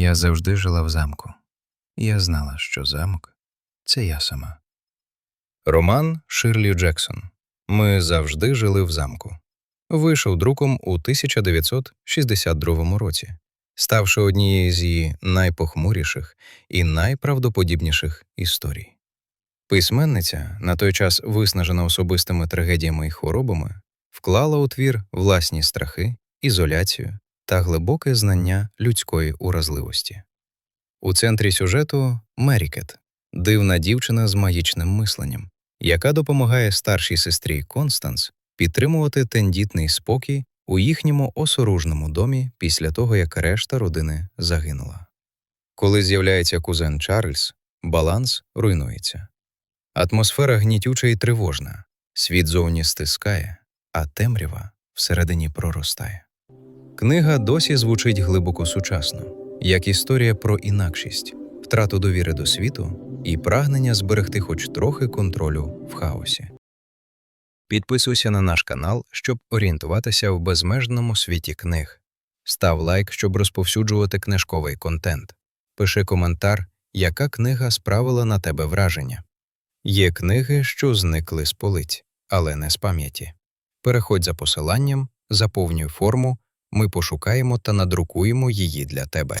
Я завжди жила в замку. Я знала, що замок це я сама. Роман Ширлі Джексон. Ми завжди жили в замку. Вийшов друком у 1962 році, ставши однією з її найпохмуріших і найправдоподібніших історій. Письменниця, на той час виснажена особистими трагедіями і хворобами, вклала у твір власні страхи, ізоляцію та глибоке знання людської уразливості. У центрі сюжету Мерікет дивна дівчина з магічним мисленням, яка допомагає старшій сестрі Констанс підтримувати тендітний спокій у їхньому осоружному домі після того, як решта родини загинула. Коли з'являється кузен Чарльз, баланс руйнується. Атмосфера гнітюча і тривожна, світ зовні стискає, а темрява всередині проростає. Книга досі звучить глибоко сучасно, як історія про інакшість, втрату довіри до світу і прагнення зберегти хоч трохи контролю в хаосі. Підписуйся на наш канал, щоб орієнтуватися в безмежному світі книг. Став лайк, щоб розповсюджувати книжковий контент. Пиши коментар, яка книга справила на тебе враження. Є книги, що зникли з полиць, але не з пам'яті. Переходь за посиланням, заповнюй форму, ми пошукаємо та надрукуємо її для тебе.